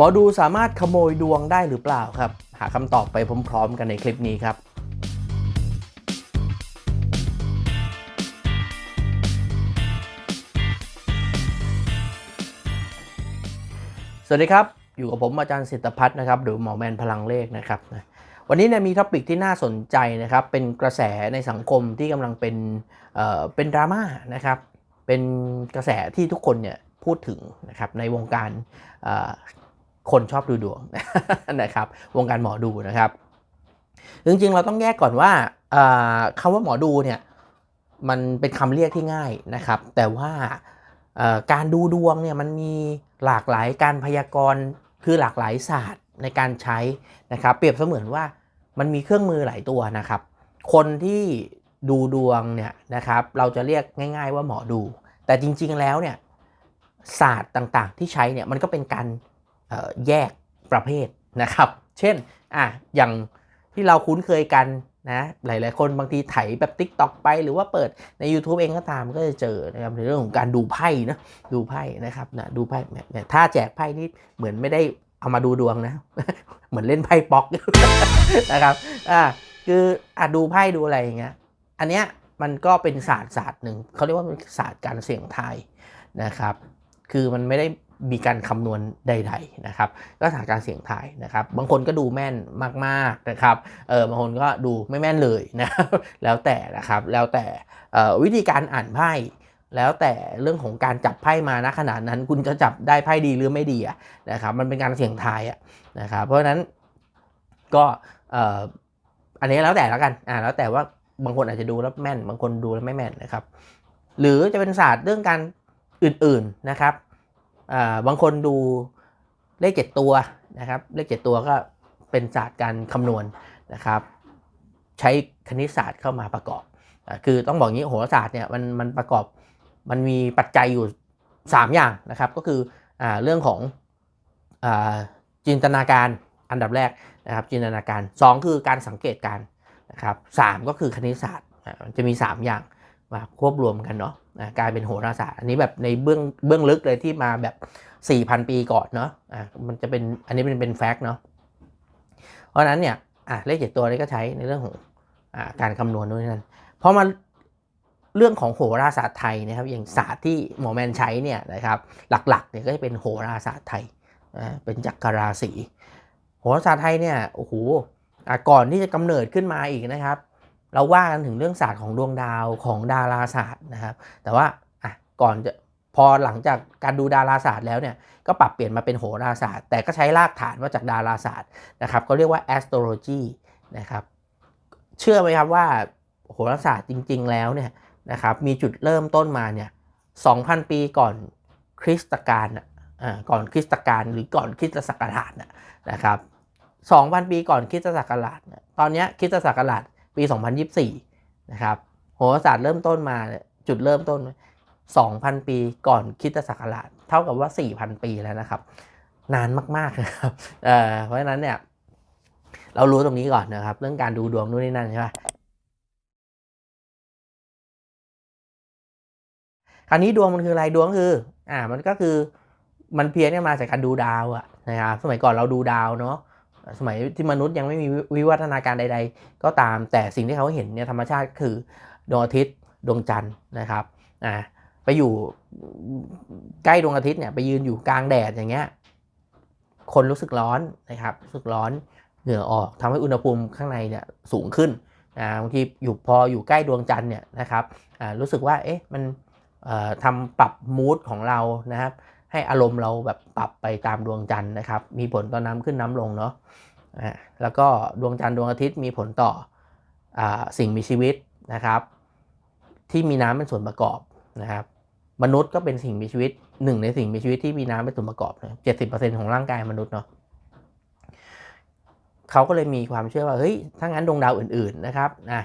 หมอดูสามารถขโมยดวงได้หรือเปล่าครับ หาคำตอบไปพร้อมๆ กันในคลิปนี้ครับสวัสดีครับ อยู่กับผมอาจารย์สิทธพัฒน์นะครับหรือหมอแมนพลังเลขนะครับวันนี้เนี่ยมีท็อปิกที่น่าสนใจนะครับ เป็นกระแสในสังคมที่กำลังเป็นเอ่อเป็นดราม่านะครับ เป็นกระแสที่ทุกคนเนี่ยพูดถึงนะครับในวงการเอ่อ คนชอบดูดวงนะครับ วงการหมอดูนะครับ จริงๆ เราต้องแยกก่อนว่าเอ่อคำว่าหมอดูเนี่ยมันเป็นคำเรียกที่ง่ายนะครับ แต่ว่าการดูดวงเนี่ยมันมีหลากหลายการพยากรณ์คือหลากหลายศาสตร์ในการใช้นะครับ เปรียบเสมือนว่ามันมีเครื่องมือหลายตัวนะครับ คนที่ดูดวงเนี่ยนะครับ เราจะเรียกง่าย ๆ ว่าหมอดู แต่จริง ๆ แล้วเนี่ยศาสตร์ต่างๆ ที่ใช้เนี่ยมันก็เป็นการ แยกประเภทนะครับ เช่นอะอย่างที่เราคุ้นเคยกันนะหลาย ๆ คนบางทีไถแบบ Tik t o อกไปหรือว่าเปิดใน YouTube เองก็ตามก็จะเจอนะครับในเรื่องของการดูไพ่นะดูไพ่นะครับนะดูไพ่เนี่ยถ้าแจกไพ่นี่เหมือนไม่ได้เอามาดูดวงนะ เหมือนเล่นไพ่ป๊อกนะครับอ่าคืออะดูไพ่ดูอะไรอย่างเงี้ยอันเนี้ยมันก็เป็นศาสตร์ศาสตร์หนึ่งเขาเรียกว่าเป็นศาสตร์การเสี่ยงทายนะครับ คือมันไม่ได้ มีการคำนวณใด ๆนะครับก็ศาสตร์การเสี่ยงทายนะครับ บางคนก็ดูแม่นมากๆนะครับเออบางคนก็ดูไม่แม่นเลยนะครับแล้วแต่นะครับแล้วแต่วิธีการอ่านไพ่แล้วแต่เรื่องของการจับไพ่มาณขนาดนั้นคุณจะจับได้ไพ่ดีหรือไม่ดีอะนะครับมันเป็นการเสี่ยงทายอะนะครับเพราะฉะนั้นก็อ,อันนี้แล้วแต่แล้วกันอ่าแล้วแต่ว่าบางคนอาจจะดูแล้วแม่น บางคนดูแล้วไม่แม่นนะครับ หรือจะเป็นศาสตร์เรื่องการอื่นๆนะครับ บางคนดูเลขเจ็ดตัวนะครับ เลขเจ็ดตัวก็เป็นศาสตร์การคำนวณนะครับ ใช้คณิตศาสตร์เข้ามาประกอบอคือต้องบอกงี้โหราศาสตร์เนี่ยมันมันประกอบมันมีปัจจัยอยู่ 3 อย่างนะครับ ก็คืออเรื่องของอจินตนาการอันดับแรกนะครับจินตนาการ 2 คือการสังเกตการนะครับสามก็คือคณิตศาสตร์มันจะมี 3 อย่าง มาควบรวมกันเนาะกลายเป็นโหราศาสตร์ อันนี้แบบในเบื้องเบื้องลึกเลยที่มาแบบ 4,000 ปีก่อนเนาะอ่ามันจะเป็นอันนี้เป็นเป็นแฟกต์เนาะเพราะนั้นเนี่ยอ่าเลขเจ็ดตัวนี้ก็ใช้ในเรื่องของอ่าการคำนวณด้วยนั่นพอมาเรื่องของโหราศาสตร์ไทยนะครับ อย่างศาสตร์ที่หมอแมนใช้เนี่ยนะครับหลักๆเนี่ยก็จะเป็นโหราศาสตร์ไทยอ่าเป็นจักรราศีโหราศาสตร์ไทยเนี่ยโอ้โหอะก่อนที่จะกำเนิดขึ้นมาอีกนะครับ เราว่ากันถึงเรื่องศาสตร์ของดวงดาวของดาราศาสตร์นะครับ แต่ว่าอะก่อนจะพอหลังจากการดูดาราศาสตร์แล้วเนี่ยก็ปรับเปลี่ยนมาเป็นโหราศาสตร์ แต่ก็ใช้รากฐานมาจากดาราศาสตร์นะครับก็เรียกว่า astrology นะครับเชื่อไหมครับว่าโหราศาสตร์จริง ๆ แล้วเนี่ยนะครับมีจุดเริ่มต้นมาเนี่ย2,000 ปีก่อนคริสตกาลน่ะอ่าก่อนคริสตกาลหรือก่อนคริสตศักราชนะครับ2,000 ปีก่อนคริสตศักราชตอนนี้คริสตศักราช ปี 2024 นะครับโหราศาสตร์เริ่มต้นมาจุดเริ่มต้น 2,000 ปีก่อนคริสตศักราชเท่ากับว่า 4,000 ปีแล้วนะครับ นานมากๆนะครับเอ่อเพราะฉะนั้นเนี่ยเรารู้ตรงนี้ก่อนนะครับ เรื่องการดูดวงนู่นนี่นั่นใช่ไหมคราวนี้ดวงมันคืออะไรดวงคือ อ่ามันก็คือมันเพี้ยนมาจากการดูดาวอะนะครับสมัยก่อนเราดูดาวเนาะ สมัยที่มนุษย์ยังไม่มีวิวัฒนาการใด ๆ ก็ตามแต่สิ่งที่เขาเห็นเนี่ยธรรมชาติคือดวงอาทิตย์ดวงจันทร์นะครับอ่าไปอยู่ใกล้ดวงอาทิตย์เนี่ยไปยืนอยู่กลางแดดอย่างเงี้ยคนรู้สึกร้อนนะครับรู้สึกร้อนเหงื่อออกทำให้อุณหภูมิข้างในเนี่ยสูงขึ้นอ่าบางทีอยู่พออยู่ใกล้ดวงจันทร์เนี่ยนะครับอ่ารู้สึกว่าเอ๊ะมันเอ่อทำปรับมูดของเรานะครับ ให้อารมณ์เราแบบปรับไปตามดวงจันทร์นะครับ มีผลต่อน้ำขึ้นน้ำลงเนาะแล้วก็ดวงจันทร์ดวงอาทิตย์มีผลต่ออสิ่งมีชีวิตนะครับ ที่มีน้ำเป็นส่วนประกอบนะครับ มนุษย์ก็เป็นสิ่งมีชีวิตหนึ่งในสิ่งมีชีวิตที่มีน้ำเป็นส่วนประกอบเจ็ดสิบเปอร์เซ็นของร่างกายมนุษย์เนาะเขาก็เลยมีความเชื่อว่าเฮ้ยถ้างั้นดวงดาวอื่น ๆนะครับนะ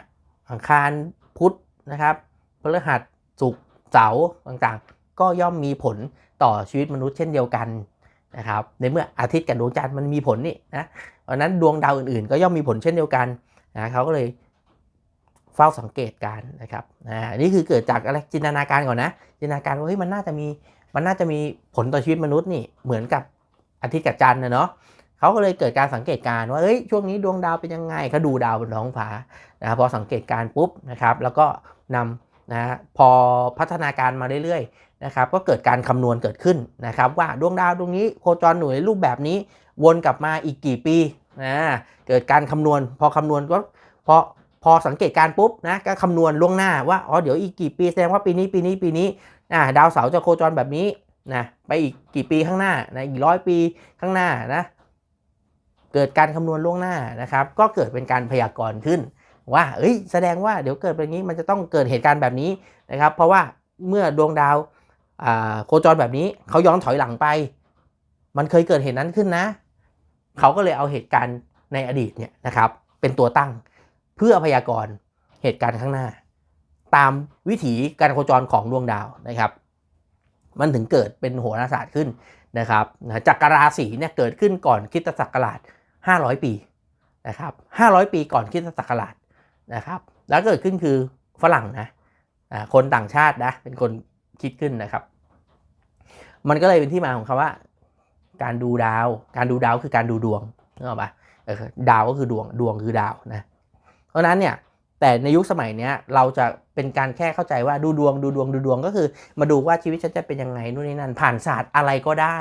อังคารพุธนะครับพฤหัสศุกร์เสาร์ต่างๆ ก็ย่อมมีผลต่อชีวิตมนุษย์เช่นเดียวกันนะครับในเมื่ออาทิตย์กับดวงจันทร์มันมีผลนี่นะเพราะนั้นดวงดาวอื่นๆ ก็ย่อมมีผลเช่นเดียวกันนะเขาก็เลยเฝ้าสังเกตการนะครับอ่านี่คือเกิดจากอะไรจินตนาการก่อนนะ จินตนาการว่าเฮ้ยมันน่าจะมีมันน่าจะมีผลต่อชีวิตมนุษย์นี่เหมือนกับอาทิตย์กับจันทร์นะเนาะเขาก็เลยเกิดการสังเกตการว่าเอ้ยช่วงนี้ดวงดาวเป็นยังไงเขาดูดาวบนท้องฟ้านะพอสังเกตการปุ๊บนะครับ แล้วก็นำนะพอพัฒนาการมาเรื่อย นะครับก็เกิดการคำนวณเกิดขึ้นนะครับว่าดวงดาวดวงนี้โคจรหน่วยรูปแบบนี้วนกลับมาอีกกี่ปีนะเกิดการคำนวณพอคำนวณก็พอพอสังเกตการปุ๊บนะก็คำนวณล่วงหน้าว่าอ๋อเดี๋ยวอีกกี่ปีแสดงว่าปีนี้ปีนี้ปีนี้อ่าดาวเสาร์จะโคจรแบบนี้นะไปอีกกี่ปีข้างหน้านะอีกร้อยปีข้างหน้านะเกิดการคำนวณล่วงหน้านะครับ ก็เกิดเป็นการพยากรณ์ขึ้น ว่าเอ้ยแสดงว่าเดี๋ยวเกิดแบบนี้มันจะต้องเกิดเหตุการณ์แบบนี้นะครับ เพราะว่าเมื่อดวงดาว โคจรแบบนี้เขาย้อนถอยหลังไป มันเคยเกิดเหตุนั้นขึ้นนะ เขาก็เลยเอาเหตุการณ์ในอดีตเนี่ยนะครับ เป็นตัวตั้งเพื่อพยากรณ์เหตุการณ์ข้างหน้า ตามวิถีการโคจรของดวงดาวนะครับ มันถึงเกิดเป็นโหราศาสตร์ขึ้นนะครับจักรราศีเนี่ยเกิดขึ้นก่อนคริสตศักราช 500 ปีนะครับ500 ปีก่อนคริสตศักราชนะครับ แล้วเกิดขึ้นคือฝรั่งนะคนต่างชาตินะเป็นคน คิดขึ้นนะครับ มันก็เลยเป็นที่มาของคำว่า การดูดาว การดูดาวคือการดูดวงนึกออกปะดาวก็คือดวงดวงคือดาวนะ เพราะนั้นเนี่ยแต่ในยุคสมัยเนี้ยเราจะเป็นการแค่เข้าใจว่าดูดวงดูดวงดูดวงก็คือ มาดูว่าชีวิตฉันจะเป็นยังไงนู่นนี่นั่นผ่านศาสตร์อะไรก็ได้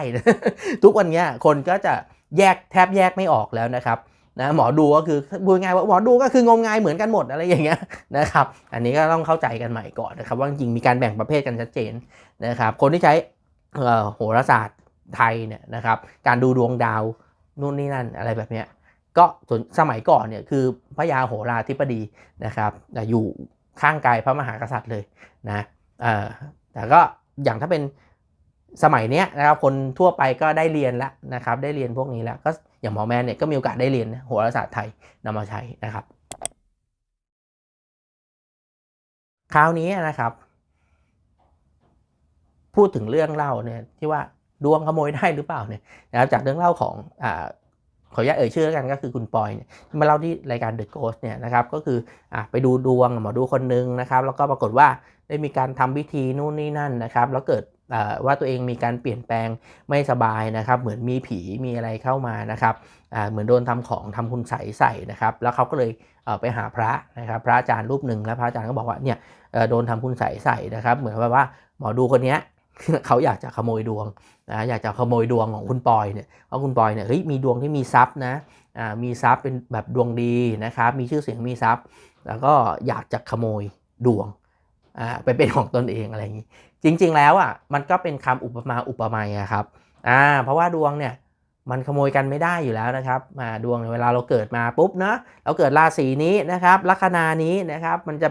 ทุกวันเนี้ยคนก็จะแยกแทบแยกไม่ออกแล้วนะครับ นะหมอดูก็คือพูดง่ายว่าหมอดูก็คืองมงายเหมือนกันหมดอะไรอย่างเงี้ยนะครับ อันนี้ก็ต้องเข้าใจกันใหม่ก่อนนะครับ ว่าจริงมีการแบ่งประเภทกันชัดเจนนะครับคนที่ใช้โหราศาสตร์ไทยเนี่ยนะครับการดูดวงดาวนู่นนี่นั่นอะไรแบบเนี้ยก็ส่วนสมัยก่อนเนี่ยคือพระยาโหราธิบดีนะครับอยู่ข้างกายพระมหากษัตริย์เลยนะแต่ก็อย่างถ้าเป็น สมัยเนี้ยนะครับคนทั่วไปก็ได้เรียนแล้วนะครับได้เรียนพวกนี้แล้วก็อย่างหมอแมนเนี่ยก็มีโอกาสได้เรียนโหราศาสตร์ไทยนำมาใช้นะครับ คราวนี้นะครับ พูดถึงเรื่องเล่าเนี่ยที่ว่าดวงขโมยได้หรือเปล่าเนี่ยนะครับจากเรื่องเล่าของอ่าขออนุญาตเอ่ยชื่อกันก็คือคุณปอยเนี่ยมาเล่าที่รายการ The Ghost เนี่ยนะครับก็คืออไปดูดวงหมอดูคนนึงนะครับ แล้วก็ปรากฏว่าได้มีการทำพิธีนู่นนี่นั่นนะครับ แล้วเกิด ว่าตัวเองมีการเปลี่ยนแปลงไม่สบายนะครับ เหมือนมีผีมีอะไรเข้ามานะครับเหมือนโดนทำของทำคุณใสยใส่นะครับ แล้วเขาก็เลยเไปหาพระนะครับ พระอาจารย์รูปหนึ่งแล้วพระอาจารย์ก็บอกว่าเนี่ยโดนทำคุณใสยใส่นะครับ เหมือนแบบว่าหมอดูคนเนี้ยเขาอยากจะขโมยดวงนะอยากจะขโมยดวงของคุณปอยเนี่ยเพราะคุณปอยเนี่ยเฮ้ยมีดวงที่มีทรัพย์นะมีทรัพย์เป็นแบบดวงดีนะครับ มีชื่อเสียงมีทรัพย์ แล้วก็อยากจะขโมยดวงไปเป็นของตนเองอะไรอย่างนี้ จริงๆแล้วอะมันก็เป็นคำอุปมาอุปไมยครับอ่าเพราะว่าดวงเนี่ยมันขโมยกันไม่ได้อยู่แล้วนะครับมาดวงเวลาเราเกิดมาปุ๊บเนาะเราเกิดราศีนี้นะครับลัคนานี้นะครับมันจะ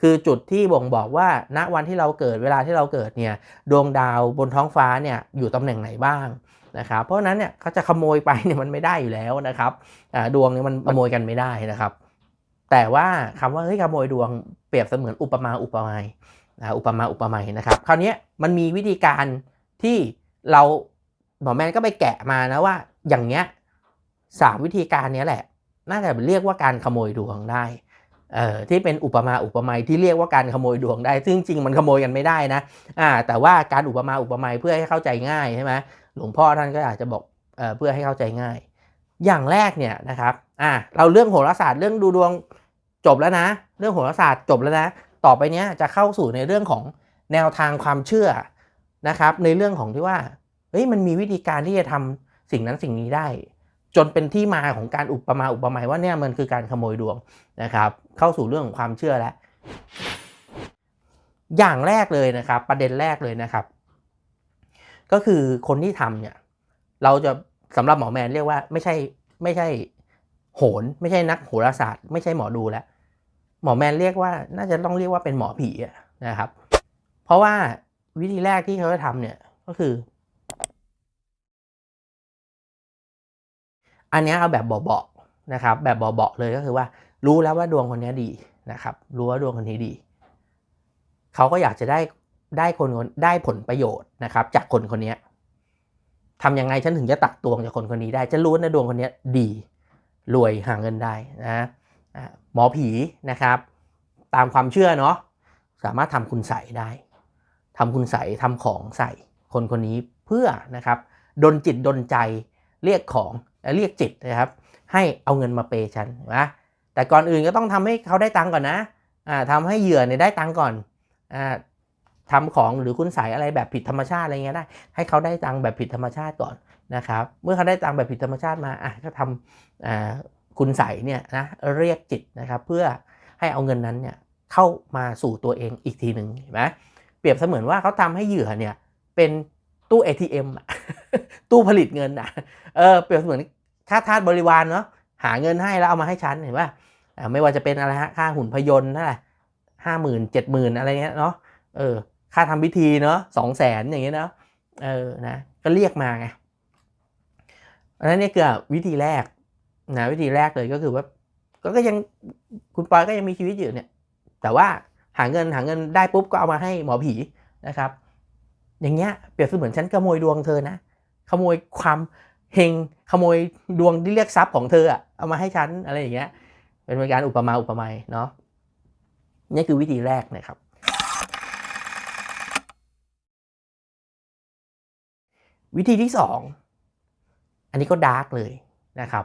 คือจุดที่บ่งบอกว่าณวันที่เราเกิดเวลาที่เราเกิดเนี่ยดวงดาวบนท้องฟ้าเนี่ยอยู่ตำแหน่งไหนบ้างนะครับเพราะนั้นเนี่ยเขาจะขโมยไปเนี่ยมันไม่ได้อยู่แล้วนะครับดวงเนี่ยมันขโมยกันไม่ได้นะครับ แต่ว่าคำว่าเฮ้ยขโมยดวงเปรียบเสมือนอุปมาอุปไมย อุปมาอุปไมยนะครับ คราวนี้มันมีวิธีการที่เราหมอแมนก็ไปแกะมานะว่าอย่างเงี้ยสามวิธีการนี้แหละ น่าจะเรียกว่าการขโมยดวงได้เอ่อที่เป็นอุปมาอุปไมยที่เรียกว่าการขโมยดวงได้ ซึ่งจริงมันขโมยกันไม่ได้นะอ่าแต่ว่าการอุปมาอุปไมยเพื่อให้เข้าใจง่ายใช่ไหมหลวงพ่อท่านก็อาจจะบอกเอ่อเพื่อให้เข้าใจง่าย อย่างแรกเนี่ยนะครับอ่าเราเรื่องโหราศาสตร์เรื่องดูดวงจบแล้วนะ เรื่องโหราศาสตร์จบแล้วนะ ต่อไปเนี้ยจะเข้าสู่ในเรื่องของแนวทางความเชื่อนะครับ ในเรื่องของที่ว่าเฮ้ยมันมีวิธีการที่จะทำสิ่งนั้นสิ่งนี้ได้ จนเป็นที่มาของการอุปมาอุปไมยว่าเนี่ยมันคือการขโมยดวงนะครับ เข้าสู่เรื่องของความเชื่อแล้วอย่างแรกเลยนะครับ ประเด็นแรกเลยนะครับ ก็คือคนที่ทำเนี่ย เราจะสำหรับหมอแมนเรียกว่าไม่ใช่ไม่ใช่โหน ไม่ใช่นักโหราศาสตร์ ไม่ใช่หมอดูแล้ว หมอแมนเรียกว่าน่าจะต้องเรียกว่าเป็นหมอผีนะครับ เพราะว่าวิธีแรกที่เขาจะทำเนี่ยก็คือ อันนี้เอาแบบเบาๆนะครับ แบบเบาๆเลยก็คือว่า รู้แล้วว่าดวงคนนี้ดีนะครับ รู้ว่าดวงคนนี้ดี เขาก็อยากจะได้ได้คนคนได้ผลประโยชน์นะครับ จากคนคนนี้ทำยังไงฉันถึงจะตักตวงจากคนคนนี้ได้ จะรู้นะดวงคนนี้ดี รวยหาเงินได้นะ หมอผีนะครับ ตามความเชื่อเนาะสามารถทำคุณใส่ได้ทำคุณใส่ทำของใส่ คนคนนี้เพื่อนะครับดนจิตดนใจเรียกของเรียกจิตนะครับ ให้เอาเงินมาเปย์ฉันนะแต่ก่อนอื่นก็ต้องทำให้เขาได้ตังก่อนนะอ่าทำให้เหยื่อเนี่ยได้ตังก่อนอ่าทำของหรือคุณใส่อะไรแบบผิดธรรมชาติอะไรเงี้ยได้ ให้เขาได้ตังแบบผิดธรรมชาติก่อนนะครับ เมื่อเขาได้ตังแบบผิดธรรมชาติมาอะก็ทำอ่า คุณใส่เนี่ยนะเรียกจิตนะครับเพื่อให้เอาเงินนั้นเนี่ยเข้ามาสู่ตัวเองอีกทีหนึ่งเห็นไหมเปรียบเสมือนว่าเขาทำให้เหยื่อเนี่ยเป็นตู้ ATM อะตู้ผลิตเงินอะเออเปรียบเสมือนค่าทาสบริวารเนาะหาเงินให้แล้วเอามาให้ฉันเห็นป่ะอ่าไม่ว่าจะเป็นอะไรฮะค่าหุ่นพยนต์เท่าไหร่ห้าหมื่นเจ็ดหมื่นอะไรเงี้ยเนาะเออค่าทำพิธีเนาะสองแสนอย่างเงี้ยเนาะเออนะก็เรียกมาไงอันนั้นเนี่ยคือวิธีแรก นะวิธีแรกเลยก็คือว่า ก็ยังคุณปอยก็ยังมีชีวิตอยู่เนี่ย แต่ว่าหาเงินหาเงินได้ปุ๊บก็เอามาให้หมอผีนะครับ อย่างเงี้ยเปรียบเสมือนฉันขโมยดวงเธอนะขโมยความเฮงขโมยดวงที่เรียกทรัพย์ของเธออะเอามาให้ฉันอะไรอย่างเงี้ย เป็นการอุปมาอุปไมยเนาะนี่คือวิธีแรกนะครับ วิธีที่สองอันนี้ก็ดาร์กเลยนะครับ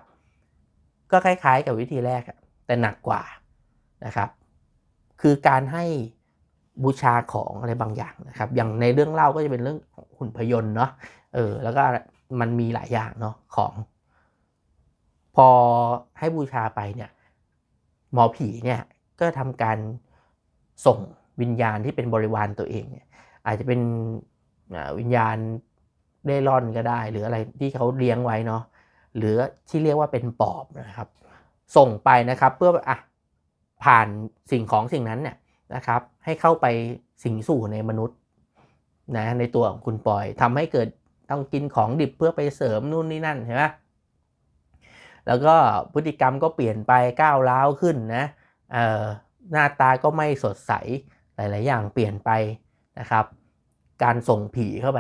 ก็คล้ายๆ กับวิธีแรกแต่หนักกว่านะครับ คือการให้บูชาของอะไรบางอย่างนะครับ อย่างในเรื่องเล่าก็จะเป็นเรื่องของหุ่นพยนต์เนาะเออแล้วก็มันมีหลายอย่างเนาะของ พอให้บูชาไปเนี่ยหมอผีเนี่ยก็ทำการส่งวิญญาณที่เป็นบริวารตัวเองเนี่ยอาจจะเป็นวิญญาณเล่ร่อนก็ได้ หรืออะไรที่เขาเลี้ยงไว้เนาะ หรือที่เรียกว่าเป็นปอบนะครับ ส่งไปนะครับเพื่ออะผ่านสิ่งของสิ่งนั้นเนี่ยนะครับ ให้เข้าไปสิงสู่ในมนุษย์นะในตัวของคุณปอยทำให้เกิดต้องกินของดิบเพื่อไปเสริมนู่นนี่นั่นใช่ไหมแล้วก็พฤติกรรมก็เปลี่ยนไปก้าวร้าวขึ้นนะเออหน้าตาก็ไม่สดใสหลาย ๆ อย่างเปลี่ยนไปนะครับ การส่งผีเข้าไป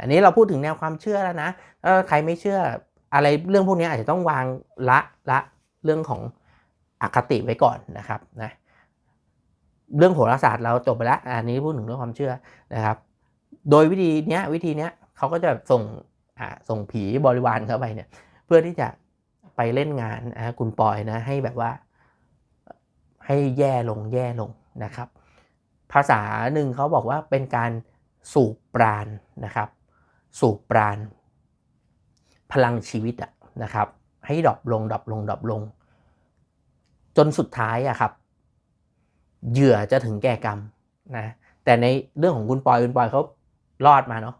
อันนี้เราพูดถึงแนวความเชื่อแล้วนะถ้าใครไม่เชื่อ อะไรเรื่องพวกนี้อาจจะต้องวางละละเรื่องของอคติไว้ก่อนนะครับนะเรื่องโหราศาสตร์เราจบไปแล้ว อันนี้พูดถึงเรื่องความเชื่อนะครับ โดยวิธีเนี้ยวิธีเนี้ยเขาก็จะส่งส่งผีบริวารเข้าไปเนี่ย เพื่อที่จะไปเล่นงานนะคุณปอยนะให้แบบว่า ให้แย่ลงแย่ลงนะครับ ภาษาหนึ่งเขาบอกว่าเป็นการสูบปราณนะครับ สูบปราณ พลังชีวิตอะนะครับ ให้ดรอปลงดรอปลงดรอปลง จนสุดท้ายอะครับ เหยื่อจะถึงแก่กรรมนะแต่ในเรื่องของคุณปอยคุณปอยเขารอดมาเนาะ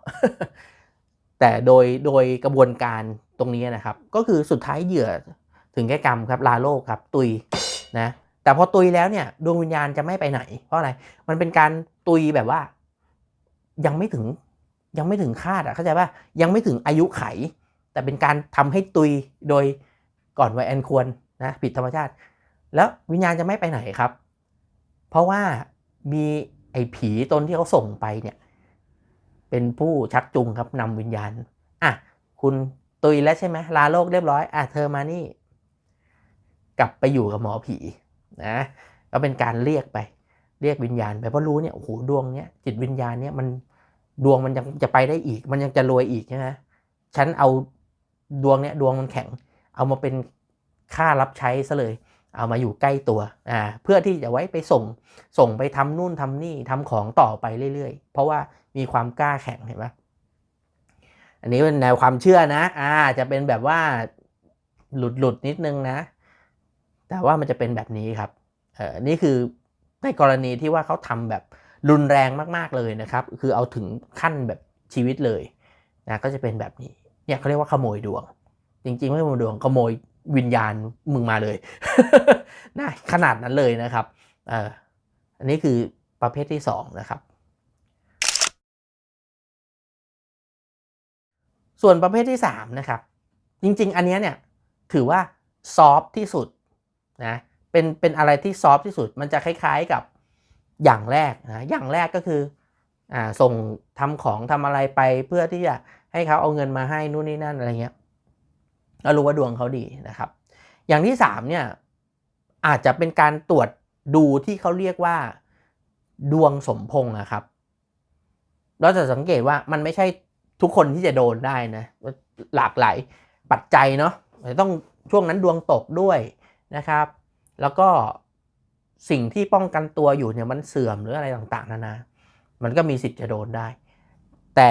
แต่โดยโดยกระบวนการตรงนี้นะครับ ก็คือสุดท้ายเหยื่อถึงแก่กรรมครับลาโลกครับ ตุยนะแต่พอตุยแล้วเนี่ยดวงวิญญาณจะไม่ไปไหน เพราะอะไรมันเป็นการตุยแบบว่า ยังไม่ถึงยังไม่ถึงคาดอะเข้าใจป่ะยังไม่ถึงอายุไข แต่เป็นการทำให้ตุยโดยก่อนวัยอันควรนะผิดธรรมชาติ แล้ววิญญาณจะไม่ไปไหนครับ เพราะว่ามีไอ้ผีตนที่เขาส่งไปเนี่ย เป็นผู้ชักจูงครับนำวิญญาณอะคุณตุยแล้วใช่ไหมลาโลกเรียบร้อยอะเธอมานี่ กลับไปอยู่กับหมอผีนะก็เป็นการเรียกไป เรียกวิญญาณไปเพราะรู้เนี่ยโอ้โหดวงเนี้ยจิตวิญญาณเนี่ยมันดวงมันยังจะไปได้อีก มันยังจะรวยอีกใช่ไหมฉันเอา ดวงเนี้ยดวงมันแข็ง เอามาเป็นค่ารับใช้ซะเลย เอามาอยู่ใกล้ตัวอ่าเพื่อที่จะไว้ไปส่งส่งไปทำนู่นทำนี่ทำของต่อไปเรื่อยๆ เพราะว่ามีความกล้าแข็งเห็นไหมอันนี้เป็นแนวความเชื่อนะอ่าจะเป็นแบบว่าหลุดหลุดนิดนึงนะ แต่ว่ามันจะเป็นแบบนี้ครับเออนี่คือในกรณีที่ว่าเขาทำแบบรุนแรงมากๆเลยนะครับ คือเอาถึงขั้นแบบชีวิตเลยนะก็จะเป็นแบบนี้ เนี่ยเขาเรียกว่าขโมยดวง จริงๆไม่ขโมยดวงขโมยวิญญาณมึงมาเลยนะขนาดนั้นเลยนะครับเอออันนี้คือประเภทที่สองนะครับ ส่วนประเภทที่สามนะครับ จริงๆ อันนี้เนี่ยถือว่าซอฟที่สุดนะเป็นเป็นอะไรที่ซอฟที่สุดมันจะคล้ายๆกับอย่างแรกนะอย่างแรกก็คือ ส่งทำของทำอะไรไปเพื่อที่จะให้เขาเอาเงินมาให้นู่นนี่นั่นอะไรเงี้ยก็รู้ว่าดวงเขาดีนะครับ อย่างที่สามเนี่ยอาจจะเป็นการตรวจดูที่เขาเรียกว่าดวงสมพงษ์นะครับเราจะสังเกตว่ามันไม่ใช่ทุกคนที่จะโดนได้นะหลากหลายปัจจัยเนาะต้องช่วงนั้นดวงตกด้วยนะครับ แล้วก็สิ่งที่ป้องกันตัวอยู่เนี่ยมันเสื่อมหรืออะไรต่างๆนานา มันก็มีสิทธิ์จะโดนได้ แต่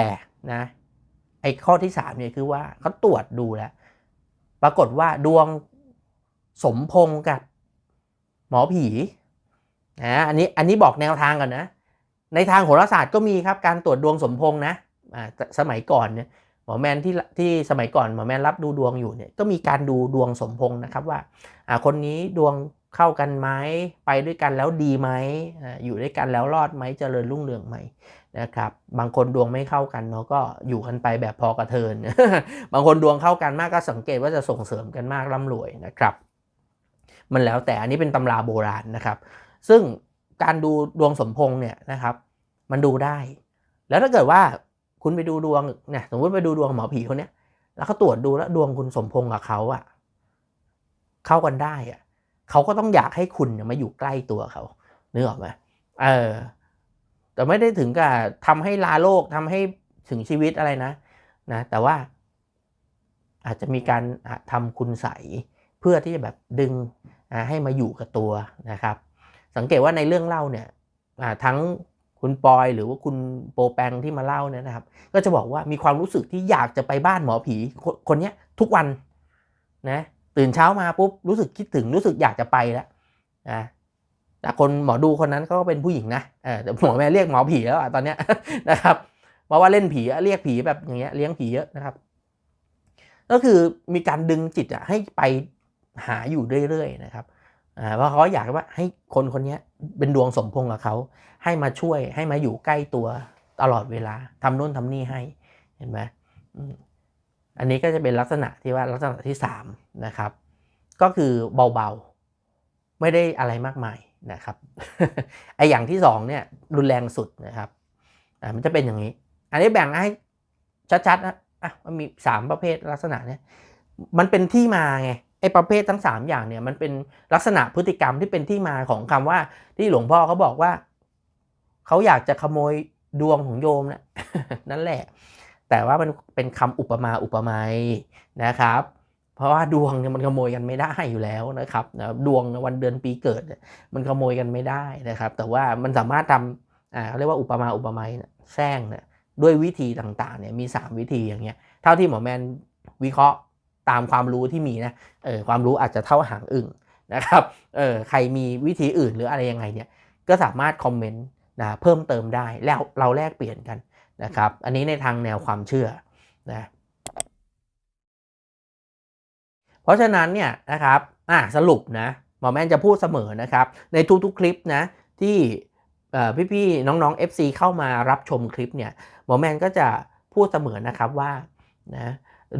นะไอ้ข้อที่สามเนี่ยคือว่าเขาตรวจดูแล้ว ปรากฏว่าดวงสมพงษ์กับหมอผีนะอันนี้อันนี้บอกแนวทางก่อนนะ ในทางโหราศาสตร์ก็มีครับการตรวจดวงสมพงษ์นะอ่าสมัยก่อนเนี่ยหมอแมนที่ที่สมัยก่อนหมอแมนรับดูดวงอยู่เนี่ยก็มีการดูดวงสมพงษ์นะครับว่าอ่าคนนี้ดวง เข้ากันไหมไปด้วยกันแล้วดีไหมอยู่ด้วยกันแล้วรอดไหมเจริญรุ่งเรืองไหมนะครับบางคนดวงไม่เข้ากันเนาะก็อยู่กันไปแบบพอกระเทิน บางคนดวงเข้ากันมากก็สังเกตว่าจะส่งเสริมกันมากร่ำรวยนะครับ มันแล้วแต่อันนี้เป็นตำราโบราณนะครับ ซึ่งการดูดวงสมพงษ์เนี่ยนะครับ มันดูได้ แล้วถ้าเกิดว่าคุณไปดูดวงเนี่ยสมมติไปดูดวงหมอผีคนเนี้ยแล้วเขาตรวจดูแล้วดวงคุณสมพงษ์กับเขาอะเข้ากันได้อะ เขาก็ต้องอยากให้คุณมาอยู่ใกล้ตัวเขานึกออกไหมเออ แต่ไม่ได้ถึงกับทำให้ลาโลกทำให้ถึงชีวิตอะไรนะ นะ แต่ว่าอาจจะมีการทำคุณใสยเพื่อที่จะแบบดึงให้มาอยู่กับตัวนะครับ สังเกตว่าในเรื่องเล่าเนี่ยทั้งคุณปอยหรือว่าคุณโปแปงที่มาเล่าเนี่ยนะครับ ก็จะบอกว่ามีความรู้สึกที่อยากจะไปบ้านหมอผีคนคนนี้ทุกวันนะ ตื่นเช้ามาปุ๊บรู้สึกคิดถึงรู้สึกอยากจะไปแล้วนะแต่คนหมอดูคนนั้นก็เป็นผู้หญิงนะเออแต่หมอแม่เรียกหมอผีแล้วอะตอนเนี้ยนะครับเพราะว่าเล่นผีเรียกผีแบบอย่างเงี้ยเลี้ยงผีเยอะนะครับ ก็คือมีการดึงจิตอะให้ไปหาอยู่เรื่อยๆนะครับเพราะเขาอยากว่าให้คนคนนี้เป็นดวงสมพงษ์กับเขาให้มาช่วยให้มาอยู่ใกล้ตัวตลอดเวลาทำโน่นทำนี่ให้เห็นไหม อันนี้ก็จะเป็นลักษณะที่ว่าลักษณะที่สามนะครับ ก็คือเบาๆ ไม่ได้อะไรมากมายนะครับไออย่างที่สองเนี่ยรุนแรงสุดนะครับอ่ามันจะเป็นอย่างนี้ อันนี้แบ่งให้ชัดๆนะอะมันมีสามประเภทลักษณะเนี่ยมันเป็นที่มาไงไอประเภททั้ง 3 อย่างเนี่ยมันเป็นลักษณะพฤติกรรมที่เป็นที่มาของคำว่าที่หลวงพ่อเขาบอกว่าเขาอยากจะขโมยดวงของโยมนะนั่นแหละ แต่ว่ามันเป็นคำอุปมาอุปไมยนะครับ เพราะว่าดวงเนี่ยมันขโมยกันไม่ได้อยู่แล้วนะครับนะดวงวันเดือนปีเกิด มันขโมยกันไม่ได้นะครับ แต่ว่ามันสามารถทำอ่าเขาเรียกว่าอุปมาอุปไมยนะแซงเนี่ยด้วยวิธีต่างๆเนี่ยมี 3 วิธีอย่างเงี้ยเท่าที่หมอแมนวิเคราะห์ตามความรู้ที่มีนะเออความรู้อาจจะเท่าหางอึ่งนะครับเออใครมีวิธีอื่นหรืออะไรยังไงเนี่ยก็สามารถคอมเมนต์นะเพิ่มเติมได้แล้วเราแลกเปลี่ยนกัน นะครับ อันนี้ในทางแนวความเชื่อนะเพราะฉะนั้นเนี่ยนะครับอะสรุปนะหมอแมนจะพูดเสมอนะครับ ในทุกๆคลิปนะที่พี่ๆน้องๆ FC เข้ามารับชมคลิปเนี่ยหมอแมนก็จะพูดเสมอนะครับว่านะ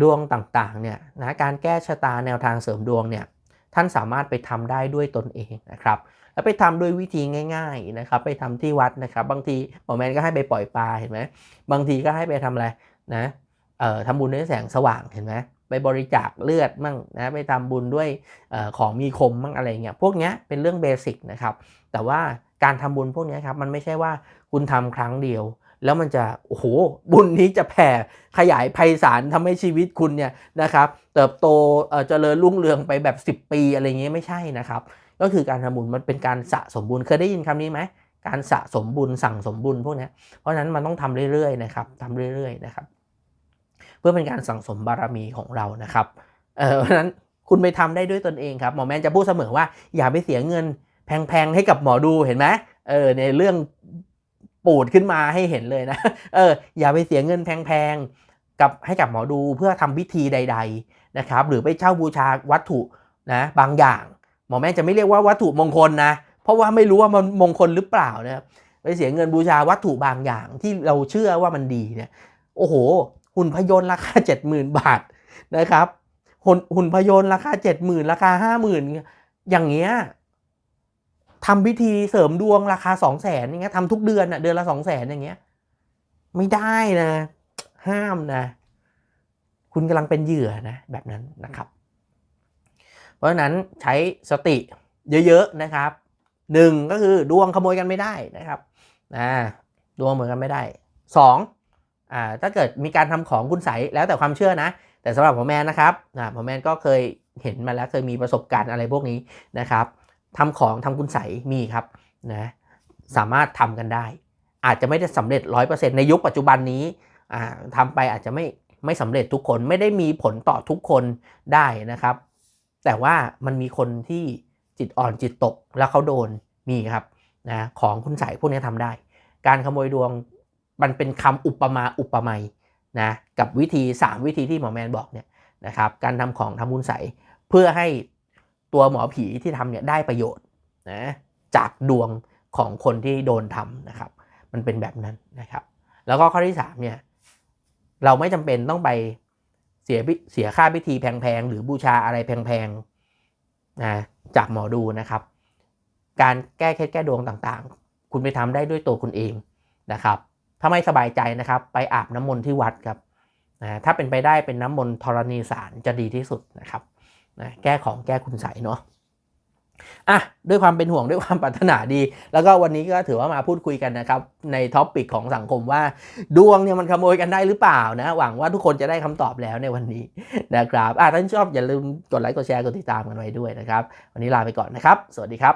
ดวงต่างๆเนี่ยนะการแก้ชะตาแนวทางเสริมดวงเนี่ยท่านสามารถไปทำได้ด้วยตนเองนะครับ แล้วไปทำด้วยวิธีง่ายๆนะครับไปทำที่วัดนะครับ บางทีหมอแมนก็ให้ไปปล่อยปลาเห็นไหมบางทีก็ให้ไปทำอะไรนะเอ่อทำบุญด้วยแสงสว่างเห็นไหมไปบริจาคเลือดมั่งนะไปทำบุญด้วยอของมีคมมั่งอะไรเงี้ยพวกนี้เป็นเรื่องเบสิกนะครับแต่ว่าการทำบุญพวกนี้ครับมันไม่ใช่ว่าคุณทำครั้งเดียว แล้วมันจะโอ้โหบุญนี้จะแผ่ขยายไพศาลทำให้ชีวิตคุณเนี่ยนะครับเติบโตเจริญรุ่งเรืองไปแบบ 10 ปีอะไรเงี้ยไม่ใช่นะครับก็คือการทำบุญมันเป็นการสะสมบุญเคยได้ยินคำนี้ไหมการสะสมบุญสั่งสมบุญพวกนี้เพราะฉะนั้นมันต้องทำเรื่อยๆนะครับทำเรื่อยๆนะครับ เพื่อเป็นการสั่งสมบารมีของเรานะครับเออเพราะฉะนั้นคุณไปทำได้ด้วยตนเองครับหมอแมนจะพูดเสมอว่าอย่าไปเสียเงินแพงๆให้กับหมอดูเห็นไหมเออในเรื่องปูดขึ้นมาให้เห็นเลยนะเอออย่าไปเสียเงินแพงๆกับให้กับหมอดูเพื่อทำพิธีใด ๆนะครับ หรือไปเช่าบูชาวัตถุนะบางอย่าง มอแม่จะไม่เรียกว่าวัตถุมงคลนะ เพราะว่าไม่รู้ว่ามันมงคลหรือเปล่านะครับไปเสียเงินบูชาวัตถุบางอย่างที่เราเชื่อว่ามันดีเนี่ยโอ้โห หุ่นพยนต์ราคา 70,000 บาทนะครับ หุ่นหุ่นพยนต์ราคา 70,000 ราคา 50,000 อย่างเงี้ยทำพิธีเสริมดวงราคาสองแสนอย่างเงี้ยทำทุกเดือนอะเดือนละสองแสนอย่างเงี้ยไม่ได้นะ ห้ามนะ คุณกำลังเป็นเหยื่อนะ แบบนั้นนะครับ เพราะฉะนั้นใช้สติเยอะๆนะครับหนึ่งก็คือดวงขโมยกันไม่ได้นะครับดวงเหมือนกันไม่ได้สองอ่าถ้าเกิดมีการทำของคุณใสแล้วแต่ความเชื่อนะ แต่สำหรับหมแมนนะครับนะหมแมนก็เคยเห็นมาแล้วเคยมีประสบการณ์อะไรพวกนี้นะครับทำของทำคุณใสยมีครับนะสามารถทำกันได้ อาจจะไม่ได้สำเร็จ 100%ในยุคปัจจุบันนี้อ่าทำไปอาจจะไม่ไม่สำเร็จทุกคนไม่ได้มีผลต่อทุกคนได้นะครับ แต่ว่ามันมีคนที่จิตอ่อนจิตตกแล้วเขาโดนมีครับนะของคุณใสยพวกนี้ทำได้ การขโมยดวงมันเป็นคำอุปมาอุปไมยนะกับวิธี 3 วิธีที่หมอแมนบอกเนี่ยนะครับการทำของทำคุณใสยเพื่อให้ตัวหมอผีที่ทำเนี่ยได้ประโยชน์นะจากดวงของคนที่โดนทำนะครับ มันเป็นแบบนั้นนะครับ แล้วก็ข้อที่3เนี่ยเราไม่จำเป็นต้องไป เสียเสียค่าพิธีแพงๆ หรือบูชาอะไรแพงๆนะจากหมอดูนะครับ การแก้เคล็ดแก้ดวงต่างๆ คุณไปทำได้ด้วยตัวคุณเองนะครับ ถ้าไม่สบายใจนะครับ ไปอาบน้ำมนต์ที่วัดครับนะถ้าเป็นไปได้เป็นน้ำมนต์ธรณีสารจะดีที่สุดนะครับนะแก้ของแก้คุณใสเนาะ อะด้วยความเป็นห่วงด้วยความปรารถนาดี แล้วก็วันนี้ก็ถือว่ามาพูดคุยกันนะครับ ในท็อปปิกของสังคมว่า ดวงเนี่ยมันขโมยกันได้หรือเปล่านะ หวังว่าทุกคนจะได้คำตอบแล้วในวันนี้นะครับอะท่านชอบอย่าลืมกดไลค์กดแชร์กดติดตามกันไว้ด้วยนะครับ วันนี้ลาไปก่อนนะครับ สวัสดีครับ